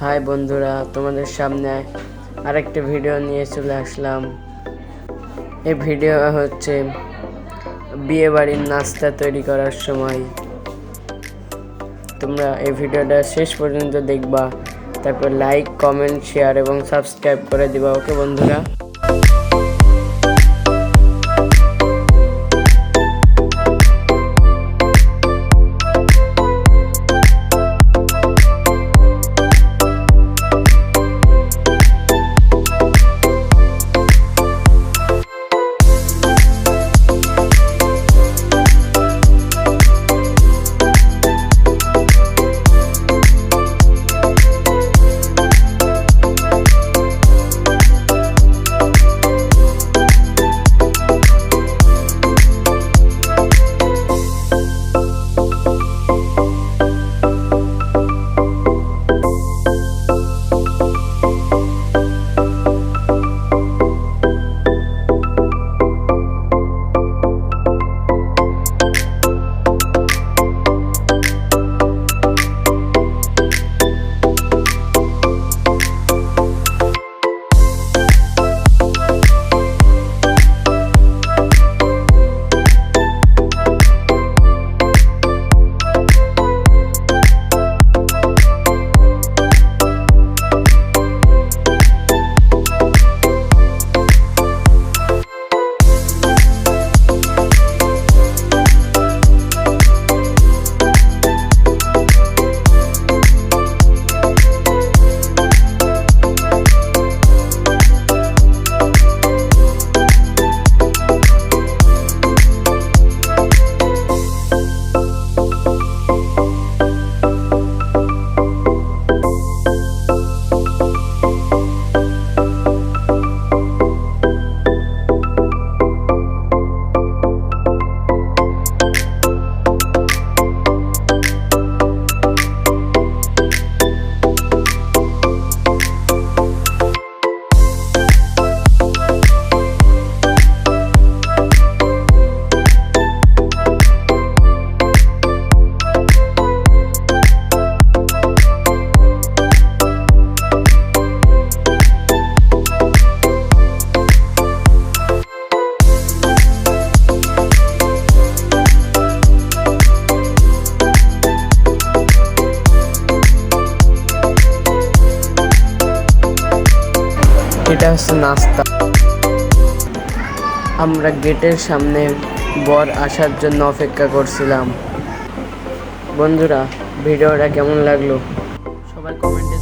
High বন্ধুরা, তোমাদের সামনে আরেকটা ভিডিও নিয়ে চলে আসলাম। এই ভিডিও হচ্ছে বিয়ে বাড়ির নাস্তা তৈরি করার সময়। তোমরা এই ভিডিওটা শেষ পর্যন্ত দেখবা, তারপর লাইক কমেন্ট শেয়ার এবং সাবস্ক্রাইব করে দিবা ওকে বন্ধুরা? এটা হচ্ছে নাস্তা। আমরা গেটের সামনে বর আসার জন্য অপেক্ষা করছিলাম। বন্ধুরা, ভিডিওটা কেমন লাগল? সবাই কমেন্টে